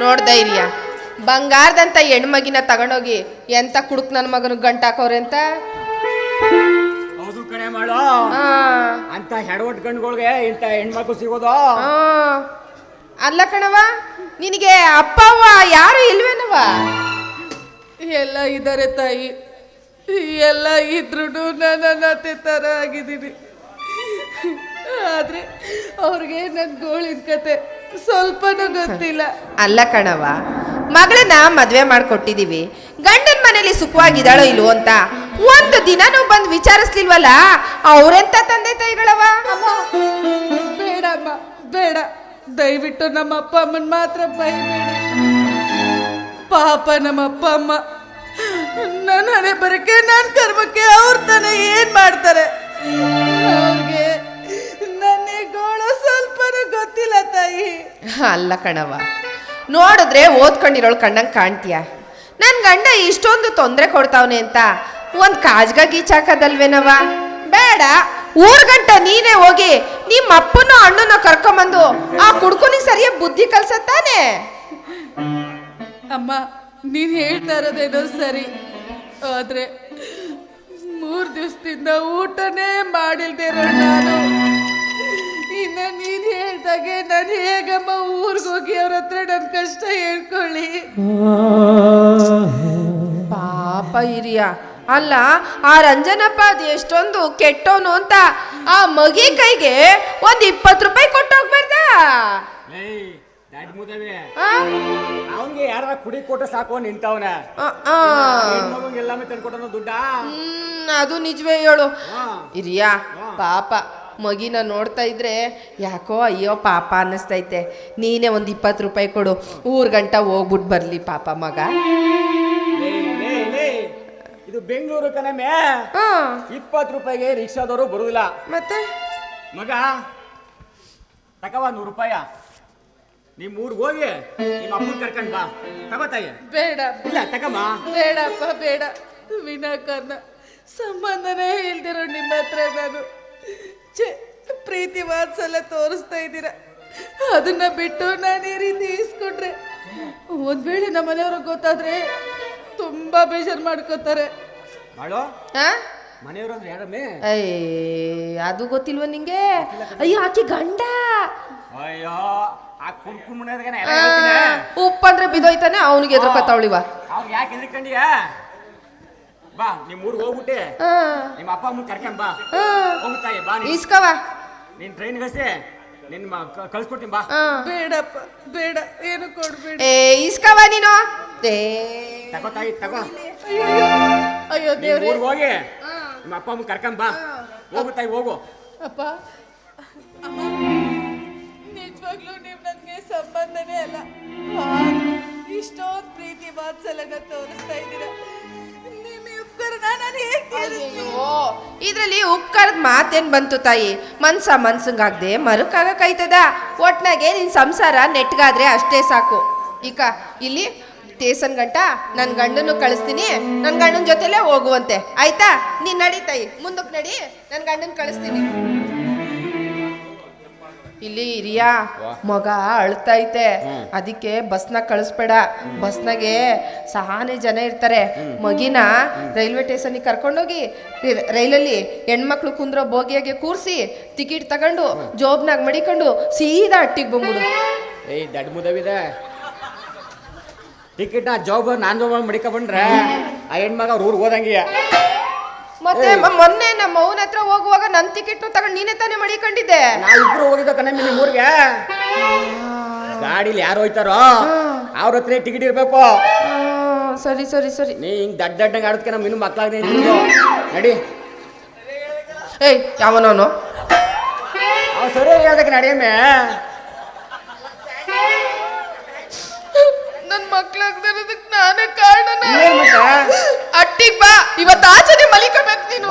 ಧೈರ್ಯ. ಬಂಗಾರದಂತ ಹೆಣ್ಮಗಿನ ತಗೊಂಡೋಗಿ ಎಂತ ಕುಡುಕ್ ನನ್ನ ಮಗನ ಗಂಟಾಕೋರೆ ಅಂತ? ಹೌದು ಕಣೆ ಮಾಡು ಅಂತ ಹೆಡವಟ್ ಗಂಡುಗಳಿಗೆ ಇಂಥ ಹೆಣ್ಮಕ್ಳು ಸಿಗೋದು? ಆ. ಅಲ್ಲ ಕಣವ ನಿನಗೆ ಅಪ್ಪ ಅವ್ವ ಯಾರು ಇಲ್ವೇನವ ಎಲ್ಲ ಇದಾರೆ ತಾಯಿ. ಎಲ್ಲ ಇದ್ರೂ ನನ್ನ ಅತ್ತೆ ತರ ಆಗಿದ್ದೀನಿ. ಆದರೆ ಅವ್ರಿಗೆ ನನ್ನ ಗೋಳಿನ ಕತೆ ಸ್ವಲ್ಪನೂ ಗೊತ್ತಿಲ್ಲ. ಅಲ್ಲ ಕಣವ ಮಗಳನ್ನ ಮದ್ವೆ ಮಾಡ್ಕೊಟ್ಟಿದೀವಿ. ಗಂಡನ ಮನೇಲಿ ಸುಖವಾಗಿದ್ದಾಳೋ ಇಲ್ವೋ ಅಂತ ಒಂದು ದಿನನೂ ಬಂದು ವಿಚಾರಿಸ್ಲಿಲ್ವಲ್ಲ? ಅವ್ರೆಂತ ತಂದೆ ತಾಯಿಗಳವ? ಬೇಡಮ್ಮ ಬೇಡ ದಯವಿಟ್ಟು ನಮ್ಮ ಅಪ್ಪ ಅಮ್ಮನ ಮಾತ್ರ ಬೈಬೇಡ. ಪಾಪ ನಮ್ಮ ಅಪ್ಪ ಅಮ್ಮ. ನನ್ನ ಹಣೆ ಬರಕ್ಕೆ ನನ್ನ ಕರ್ಮಕ್ಕೆ ಅವ್ರ ಅಲ್ಲ ಕಣವ ನೋಡಿದ್ರೆ ಓದ್ಕೊಂಡಿರೋಳು ಕಣ್ಣಂಗೆ ಕಾಣ್ತೀಯ? ನನ್ನ ಗಂಡ ಇಷ್ಟೊಂದು ತೊಂದರೆ ಕೊಡ್ತಾವನೆ ಅಂತ ಒಂದು ಕಾಜ್ಗ ಗೀಚಾಕದಲ್ವೇನವ ಬೇಡ, ಊರ್ ಗಂಟ ನೀನೇ ಹೋಗಿ ನಿಮ್ಮ ಅಪ್ಪನೋ ಅಣ್ಣನ ಕರ್ಕೊಂಬಂದು ಆ ಕುಡ್ಕೊನಿಗೆ ಸರಿಯಾಗಿ ಬುದ್ಧಿ ಕಲ್ಸತ್ತಾನೆ? ಅಮ್ಮ, ನೀನ್ ಹೇಳ್ತಾ ಇರೋದೇನೋ ಸರಿ. ಆದ್ರೆ ಮೂರ್ ದಿವಸದಿಂದ ಊಟನೇ ಮಾಡಿಲ್ದೇ ಇರೋ ನಾನು. ಇನ್ನ ನೀನು ಹೇಳ್ದಾಗೆ ನಾನು ಹೇಗಮ್ಮ ಊರ್ಗ್ ಹೋಗಿ ಅವ್ರ ಹತ್ರ ನನ್ನ ಕಷ್ಟ ಹೇಳ್ಕೊಳ್ಳಿ. ಪಾಪ ಹಿರಿಯ. ಅಲ್ಲ ಆ ರಂಜನಪ್ಪ ಅದು ಎಷ್ಟೊಂದು ಕೆಟ್ಟವನು ಅಂತ ಆ ಮಗಿ ಕೈಗೆ ಒಂದ್ ಇಪ್ಪತ್ತು ರೂಪಾಯಿ ಕೊಟ್ಟೋಗ್ಬಾರ್ದ? ಅವನ್ಗೆ ಯಾರ ಕುಡಿ ಕೊಟ್ಟು ಸಾಕು ನಿಂತವನ. ಆ, ಆ. ಹೆಣ್ಮಗಂಗೆ ಎಲ್ಲಾமே ತಂದ್ಕೊಟ್ಟನು ದುಡ್ಡ? ಹ್ಮ್ ಅದು ನಿಜವೇ ಹೇಳು. ಇರಿಯಾ ಹಿರಿಯ ಪಾಪ. ಮಗಿನ ನೋಡ್ತಾ ಇದ್ರೆ ಯಾಕೋ ಅಯ್ಯೋ ಪಾಪ ಅನ್ನಿಸ್ತೈತೆ. ನೀನೇ ಒಂದು ಇಪ್ಪತ್ತು ರೂಪಾಯಿ ಕೊಡು. ಊರು ಗಂಟ ಹೋಗ್ಬಿಟ್ಟು ಬರಲಿ ಪಾಪ ಮಗ. ಇದು ಬೆಂಗಳೂರು ಕಣಮೆ ಹಾ. ಇಪ್ಪತ್ತು ರೂಪಾಯಿಗೆ ರಿಕ್ಷಾದವರು ಬರುದಿಲ್ಲ. ಮತ್ತೆ? ಮಗ ತಗವ ನೂರು ರೂಪಾಯ. ನಿಮ್ ಊರ್ ಹೋಗಿ ನಿಮ್ಮ ಅಪ್ಪನ ಕರ್ಕೊಂಡ್ ಬಾ. ತಗೋತಾಯ ಬೇಡ. ಇಲ್ಲ ತಗಮ್ಮ ಬೇಡಪ್ಪ ಬೇಡ. ವಿನಾಕಾರಣ ಸಂಬಂಧನೇ ಇಲ್ದಿರೋ ನಿಮ್ಮ ಹತ್ರ ನಾನು. ಪ್ರೀತಿ ವಾತ್ಸಲ್ಯ ತೋರಿಸ್ತಾ ಇದ್ದೀರ? ಅದನ್ನ ಬಿಟ್ಟು ನಾನು ಈ ರೀತಿ ಇಸ್ಕೊಂಡ್ರೆ ಒಂದ್ ವೇಳೆ ನಮ್ಮ ಮನೆಯವ್ರಿಗೆ ಗೊತ್ತಾದ್ರೆ ತುಂಬಾ ಬೇಜಾರು ಮಾಡ್ಕೋತಾರೆ. ಮಾಡು ಹಾ ಮನೆಯವರು ಅಂದ್ರೆ ಯಾರಮ್ಮೆ? ಅಯ್ಯ ಅದು ಗೊತ್ತಿಲ್ವ ನಿಂಗೆ? ಅಯ್ಯೋ ಆಕಿ ಗಂಡ. ಅಯ್ಯೋ ಆ ಕುಣ್ಕುಣ್ ಎಲ್ಲ ಹೇಳ್ತೀನಿ? ಉಪ್ಪಂದ್ರೆ ಬಿದೋಯ್ತಾನೆ ಅವನಿಗೆ ಎದ್ರಕತ್ತಾವಳಿವ ಅವ್ರು ಯಾಕೆ ಬಾ ನಿಮ್ ಊರ್ಗ್ ಹೋಗ್ಬಿಟ್ಟೆ. ಹಾ ನಿಮ್ಮ ಅಪ್ಪ ಅಮ್ಮ ಕರ್ಕೊಂಡ್ ಬಾ. ಹಾ ಬಾ ನೀನ್. ಇಸ್ಕವ ನಿನ್ ಟ್ರೈನ್ ಗಸೆ ನಿನ್ ಕಳ್ಸ್ಕೊಡ್ತೀನಿ ಬಾ. ಬೇಡಪ್ಪ ಬೇಡ ಏನು ಕೊಡ್ಬೇಡ. ಏ ಇಸ್ಕವ ನೀನು? ಏ. ತಗೋ ತಾಯಿ ತಗೋ. ಅಯ್ಯೋ ಅಯ್ಯೋ ದೇವ್ರೆ. ಊರ್ಗ್ ಹೋಗಿ ನಿಮ್ಮ ಅಪ್ಪ ಅಮ್ಮ ಕರ್ಕೊಂಡ್ ಬಾ. ಹೋಗು ತಾಯಿ ಹೋಗು. ಅಪ್ಪ ಅಮ್ಮ ನಿಜವಾಗ್ಲೂ ನೀವು ನನಗೆ ಸಂಬಂಧನೇ ಅಲ್ಲ. ಇಷ್ಟೊಂದು ಪ್ರೀತಿ ವಾತ್ಸಲ್ಯನ ತೋರಿಸ್ತಾ ಇದ್ದೀರಾ. ಇದ್ರಲ್ಲಿ ಉಪ್ಕಾರದ ಮಾತೇನ್ ಬಂತು ತಾಯಿ? ಮನ್ಸ ಮನ್ಸಂಗಾಗ್ದೆ ಮರುಕಾಗಕ್ಕೈತದ ಒಟ್ನಾಗೆ ನಿನ್ ಸಂಸಾರ ನೆಟ್ಗಾದ್ರೆ ಅಷ್ಟೇ ಸಾಕು. ಈಗ ಇಲ್ಲಿ ಟೇಸನ್ ಗಂಟ ನನ್ನ ಗಂಡನ್ನು ಕಳಿಸ್ತೀನಿ. ನನ್ನ ಗಂಡನ ಜೊತೆಲೇ ಹೋಗುವಂತೆ. ಆಯ್ತಾ? ನೀನು ನಡಿ ತಾಯಿ. ಮುಂದಕ್ಕೆ ನಡಿ. ನನ್ನ ಗಂಡನ ಕಳಿಸ್ತೀನಿ. ಇಲ್ಲಿ ಹಿರಿಯ ಮಗ ಅಳ್ತೈತೆ. ಅದಕ್ಕೆ ಬಸ್ನ ಕಳಿಸ್ಬೇಡ. ಬಸ್ನಾಗೆ ಸಹಾನೆ ಜನ ಇರ್ತಾರೆ. ಮಗಿನ ರೈಲ್ವೆ ಸ್ಟೇಷನ್ಗೆ ಕರ್ಕೊಂಡೋಗಿ ರೈಲಲ್ಲಿ ಹೆಣ್ಮಕ್ಳು ಕುಂದ್ರೋ ಬೋಗಿಯಾಗೆ ಕೂರಿಸಿ ಟಿಕೆಟ್ ತಗೊಂಡು ಜೋಬ್ನಾಗ ಮಡಿಕೊಂಡು ಸೀದಾ ಅಟ್ಟಿಗೆ ಬಂದ್ಬಿಡು. ಏಯ್ ದಡ್ ಮುದವಿದೆ. ಟಿಕೆಟ್ ನಾ ಜಾಬ್ ನಾನು ಜಾಬ್ ಮಡಿಕ ಬಂದ್ರೆ ಆ ಹೆಣ್ಮಗ ಅವ್ರ ಊರಿಗೆ ಹೋದಂಗೆ ಮತ್ತೆ ಮೊನ್ನೆ ನಮ್ಮ ಅವನ ಹತ್ರ ಹೋಗುವಾಗ ನನ್ ಟಿಕೆಟ್ ತಗೊಂಡ್ ನೀನೇ ತಾನೇ ಮಡಿಕೊಂಡಿದ್ದೆ. ನಾ ಇಬ್ರು ಹೋಗಿದ್ದ ಕಣ ಮಿನಿ ಊರಿಗೆ. ಗಾಡಿಲಿ ಯಾರು ಹೋಯ್ತಾರೋ? ಅವ್ರ ಹತ್ರ ಟಿಕೆಟ್ ಇರ್ಬೇಕು. ಸರಿ ಸರಿ ಸರಿ. ನೀ ಹಿಂಗ್ ದಡ್ಡ ದಡ್ಡಂಗ ಆಡೋದಕ್ಕೆ ನಮ್ಮ ಇನ್ನು ಮಕ್ಕಳಾಗ ನಡಿ. ಏಯ್ ಯಾವನವನು? ಅವ್ ಸರಿ ಹೇಳ್ದಕ್ಕೆ ನಡಿಯಮ್ಮೆ ನನ್ ಮಕ್ಳಾಗ್ದಿರೋದಕ್ ನಾನೇ ಕಾರಣ ಅಟ್ಟಿಗೆ ಬಾ ಇವತ್ತು ಆಚೆನೆ ಮಲಿಕಬೇಕು ನೀನು.